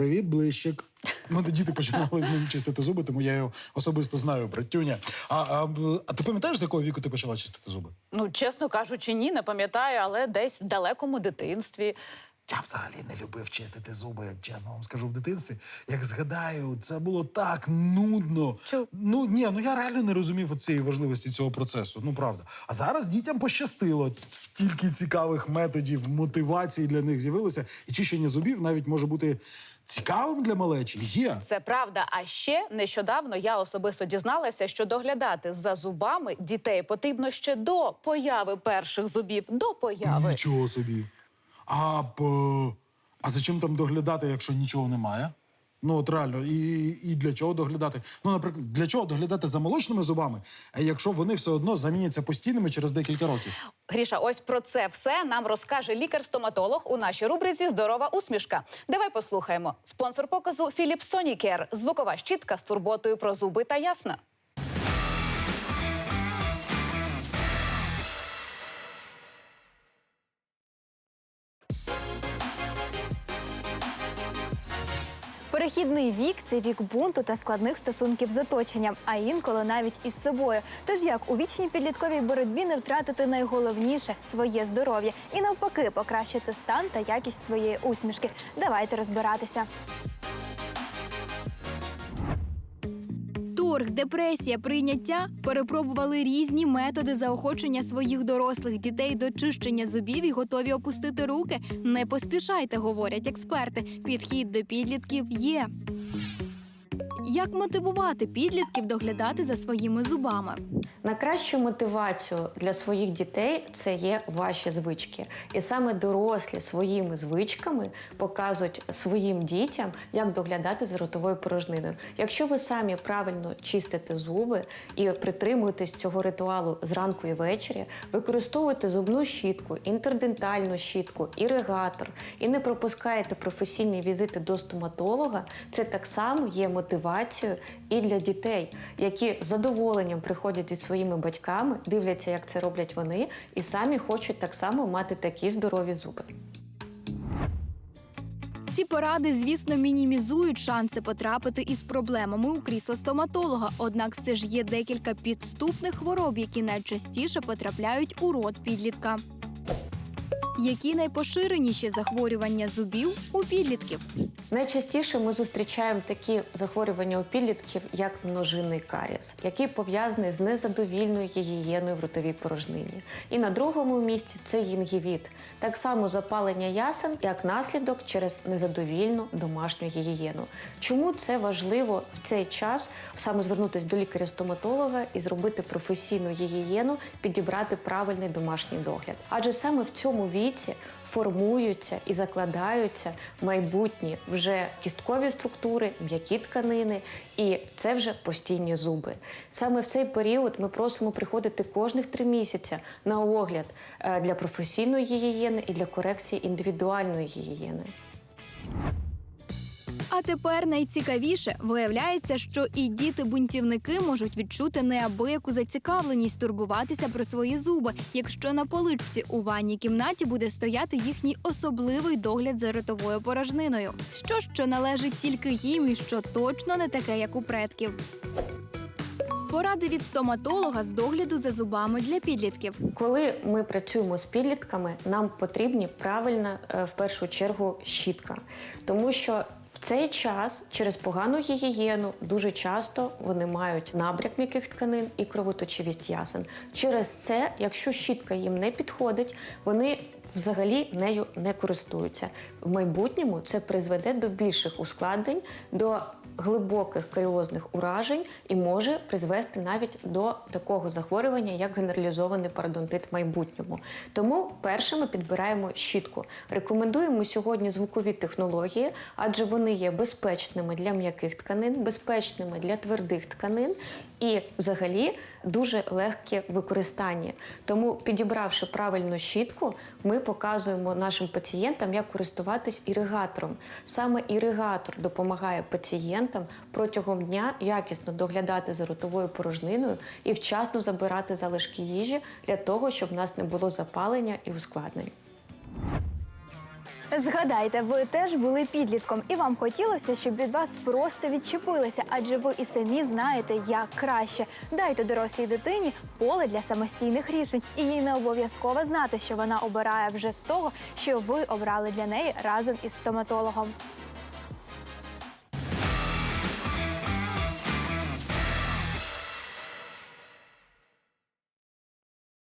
Привіт, блищик. У мене діти починали з ним чистити зуби, тому я його особисто знаю, братюня. А, а, а ти пам'ятаєш, з якого віку ти почала чистити зуби? Ну, чесно кажучи, ні, не пам'ятаю, але десь в далекому дитинстві. Я взагалі не любив чистити зуби, чесно вам скажу в дитинстві. Як згадаю, це було так нудно. Чу. Ну ні, ну я реально не розумів цієї важливості цього процесу. Ну правда. А зараз дітям пощастило. Стільки цікавих методів мотивації для них з'явилося, і чищення зубів навіть може бути цікавим для малечі. Є. Це правда. А ще нещодавно я особисто дізналася, що доглядати за зубами дітей потрібно ще до появи перших зубів. До появи. Нічого собі. А, а за чим там доглядати, якщо нічого немає? Ну, от реально, і, і для чого доглядати? Ну, наприклад, для чого доглядати за молочними зубами, якщо вони все одно заміняться постійними через декілька років? Гріша, ось про це все нам розкаже лікар-стоматолог у нашій рубриці Здорова усмішка. Давай послухаємо. Спонсор показу Філіп Сонікер. Звукова щітка з турботою про зуби та ясна. Перехідний вік це вік бунту та складних стосунків з оточенням, а інколи навіть із собою. Тож як у вічній підлітковій боротьбі не втратити найголовніше своє здоров'я і навпаки покращити стан та якість своєї усмішки. Давайте розбиратися. Торг, депресія, прийняття перепробували різні методи заохочення своїх дорослих дітей до чищення зубів і готові опустити руки. Не поспішайте, говорять експерти. Підхід до підлітків є. Як мотивувати підлітків доглядати за своїми зубами? Найкращу мотивацію для своїх дітей це є ваші звички. І саме дорослі своїми звичками показують своїм дітям, як доглядати за ротовою порожниною. Якщо ви самі правильно чистите зуби і притримуєтесь цього ритуалу зранку і ввечері, використовуєте зубну щітку, інтердентальну щітку, іригатор і не пропускаєте професійні візити до стоматолога, це так само є мотивацією і для дітей, які з задоволенням приходять зі своїми батьками, дивляться, як це роблять вони, і самі хочуть так само мати такі здорові зуби. Ці поради, звісно, мінімізують шанси потрапити із проблемами у крісло стоматолога. Однак все ж є декілька підступних хвороб, які найчастіше потрапляють у рот підлітка. Які найпоширеніші захворювання зубів у підлітків? Найчастіше ми зустрічаємо такі захворювання у підлітків, як множинний карієс, який пов'язаний з незадовільною гігієною в ротовій порожнині. І на другому місці це гінгівіт, так само запалення ясен, як наслідок через незадовільну домашню гігієну. Чому це важливо в цей час саме звернутися до лікаря-стоматолога і зробити професійну гігієну, підібрати правильний домашній догляд? Адже саме в цьому віці формуються і закладаються майбутні вже кісткові структури, м'які тканини, і це вже постійні зуби. Саме в цей період ми просимо приходити кожних три місяці на огляд е, для професійної гігієни і для корекції індивідуальної гігієни. А тепер найцікавіше виявляється, що і діти-бунтівники можуть відчути неабияку зацікавленість турбуватися про свої зуби, якщо на поличці у ванній кімнаті буде стояти їхній особливий догляд за ротовою порожниною. Що що належить тільки їм, і що точно не таке, як у предків. Поради від стоматолога з догляду за зубами для підлітків. Коли ми працюємо з підлітками, нам потрібні правильна е, в першу чергу щітка, тому що цей час через погану гігієну дуже часто вони мають набряк м'яких тканин і кровоточивість ясен. Через це, якщо щітка їм не підходить, вони взагалі нею не користуються. В майбутньому це призведе до більших ускладнень, до глибоких каріозних уражень і може призвести навіть до такого захворювання, як генералізований пародонтит в майбутньому. Тому перше ми підбираємо щітку. Рекомендуємо сьогодні звукові технології, адже вони є безпечними для м'яких тканин, безпечними для твердих тканин і взагалі дуже легкі в використанні. Тому, підібравши правильну щітку, ми показуємо нашим пацієнтам, як користуватись іригатором. Саме іригатор допомагає пацієнтам протягом дня якісно доглядати за ротовою порожниною і вчасно забирати залишки їжі для того, щоб в нас не було запалення і ускладнень. Згадайте, ви теж були підлітком, і вам хотілося, щоб від вас просто відчепилися, адже ви і самі знаєте, як краще. Дайте дорослій дитині поле для самостійних рішень, і їй не обов'язково знати, що вона обирає вже з того, що ви обрали для неї разом із стоматологом.